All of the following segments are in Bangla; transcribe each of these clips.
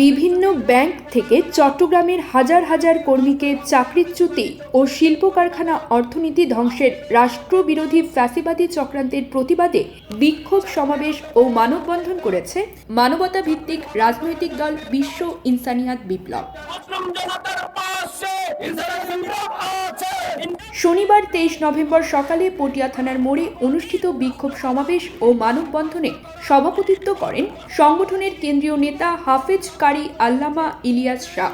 বিভিন্ন ব্যাংক থেকে চট্টগ্রামের হাজার হাজার কর্মীকে চাকরিচ্যুতি ও শিল্প কারখানা অর্থনীতি ধ্বংসের রাষ্ট্রবিরোধী ফ্যাসিবাদী চক্রান্তের প্রতিবাদে বিক্ষোভ সমাবেশ ও মানববন্ধন করেছে মানবতা ভিত্তিক রাজনৈতিক দল বিশ্ব ইনসানিয়াত বিপ্লব। শনিবার তেইশ নভেম্বর সকালে পটিয়া থানার মোড়ে অনুষ্ঠিত বিক্ষোভ সমাবেশ ও মানববন্ধনে সভাপতিত্ব করেন সংগঠনের কেন্দ্রীয় নেতা হাফেজ কারি আল্লামা ইলিয়াস শাহ।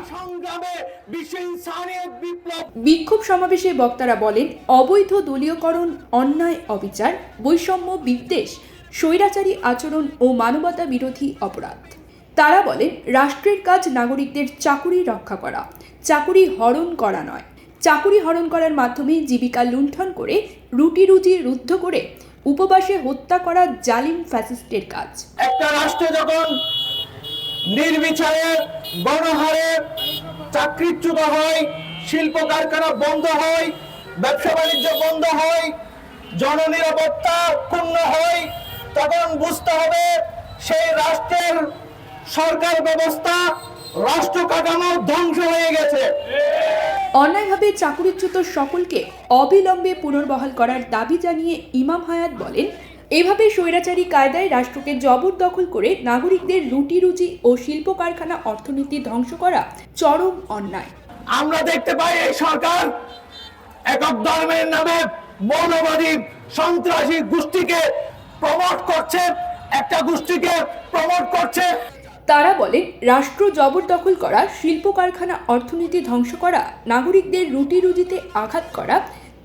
বিক্ষোভ সমাবেশে বক্তারা বলেন অবৈধ দলীয়করণ অন্যায় অবিচার বৈষম্য বিদ্বেষ স্বৈরাচারী আচরণ ও মানবতা বিরোধী অপরাধ। তারা বলেন রাষ্ট্রের কাজ নাগরিকদের চাকুরি রক্ষা করা চাকুরি হরণ করা নয়। চাকুরি হরণ করার মাধ্যমে জীবিকা লুণ্ঠন করে রুটি রুজি রুদ্ধ করে উপবাসে হত্যা করা জালিম ফ্যাসিস্টের কাজ। একটা রাষ্ট্র যখন নির্বিচারে, গণহারে চাকরিচ্যুত হয়, শিল্প কারখানা বন্ধ হয়, ব্যবসা বাণিজ্য বন্ধ হয়, জননিরাপত্তা ক্ষুণ্ণ হয়, তখন বুঝতে হবে সেই রাষ্ট্রের সরকার ব্যবস্থা, রাষ্ট্র কাঠামো ধ্বংস হয়ে গেছে। অন্যায়ভাবে চাকুরিচ্যুত সকলকে অবিলম্বে পুনর্বহাল করার দাবি জানিয়ে ইমাম হায়াত বলেন, এভাবে স্বৈরাচারী কায়দায় রাষ্ট্রকে জবরদখল করে নাগরিকদের রুটি রুজি ও শিল্প কারখানা অর্থনীতি ধ্বংস করা চরম অন্যায়। আমরা দেখতে পাই এই সরকার একক ধর্মের নামে মৌলবাদী সন্ত্রাসী গোষ্ঠীকে প্রমোট করছে। একটা গোষ্ঠীকে প্রমোট করছে তারা বলেন, রাষ্ট্র জবরদখল করা শিল্প কারখানা অর্থনীতি ধ্বংস করা, নাগরিকদের রুটি রুজিতে আঘাত করা,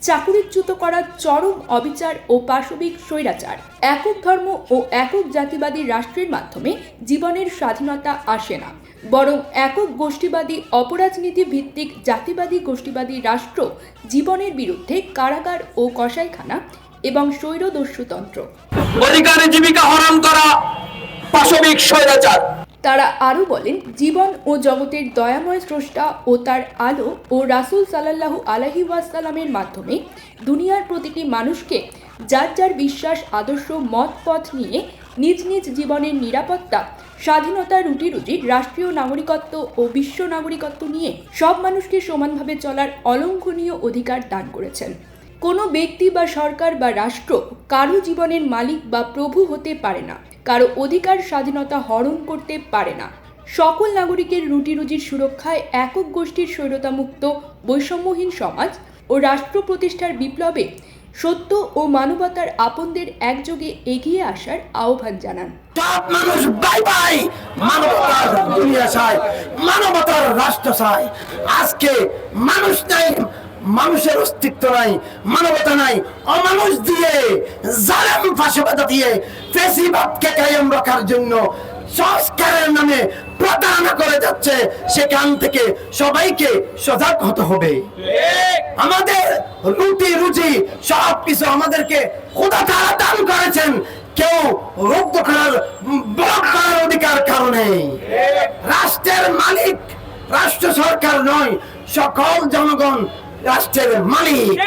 চাকুরিচ্যুত করা চরম অবিচার ও পাশবিক স্বৈরাচার। একক ধর্ম ও একক জাতিবাদী রাষ্ট্রের মাধ্যমে জীবনের স্বাধীনতা আসে না। বরং একক গোষ্ঠীবাদী অপরাজনীতি ভিত্তিক জাতিবাদী গোষ্ঠীবাদী রাষ্ট্র জীবনের বিরুদ্ধে কারাগার ও কসাইখানা এবং স্বৈরদস্যুতন্ত্র। অধিকারে জীবিকা হরণ করা পাশবিক স্বৈরাচার। তারা আরও বলেন, জীবন ও জগতের দয়াময় স্রষ্টা ও তার আলো ও রাসূল সাল্লাল্লাহু আলাইহি ওয়াসাল্লামের মাধ্যমে দুনিয়ার প্রতিটি মানুষকে যার যার বিশ্বাস, আদর্শ, মত, পথ নিয়ে নিজ নিজ জীবনের নিরাপত্তা, স্বাধীনতা, রুটি রুজি, রাষ্ট্রীয় নাগরিকত্ব ও বিশ্ব নাগরিকত্ব নিয়ে সব মানুষকে সমানভাবে চলার অলঙ্ঘনীয় অধিকার দান করেছেন। কোনো ব্যক্তি বা সরকার বা রাষ্ট্র কারও জীবনের মালিক বা প্রভু হতে পারে না, কারও অধিকার স্বাধীনতা হরণ করতে পারে না। সকল নাগরিকের রুটি রুজির সুরক্ষায় একক গোষ্ঠীর স্বৈরতামুক্ত, বৈষম্যহীন সমাজ ও রাষ্ট্র প্রতিষ্ঠার বিপ্লবে সত্য ও মানবতার আপনদের একযোগে এগিয়ে আসার আহ্বান জানান। মানুষ, বাই বাই! মানবতার দুনিয়া চায় মানবতার রাষ্ট্র চায় আজকে মানুষ নাই মানুষের অস্তিত্ব নাই, মানবতা নাই, অমানুষ দিয়ে জালেম ফাঁসিবাদা দিয়ে ফেসিবাদকে কায়েম রাখার জন্য সংস্কারের নামে প্রতারণা করে যাচ্ছে, সেখান থেকে সবাইকে সজাগ হতে হবে। আমাদের রুটি রুজি সব কিছু আমাদেরকে খোদা তারা দান করেছেন, কেউ রুদ্ধ করার ব্লক করার অধিকার কারণে রাষ্ট্রের মালিক, রাষ্ট্র সরকার নয়, সকল জনগণ রাষ্ট্রের মালিক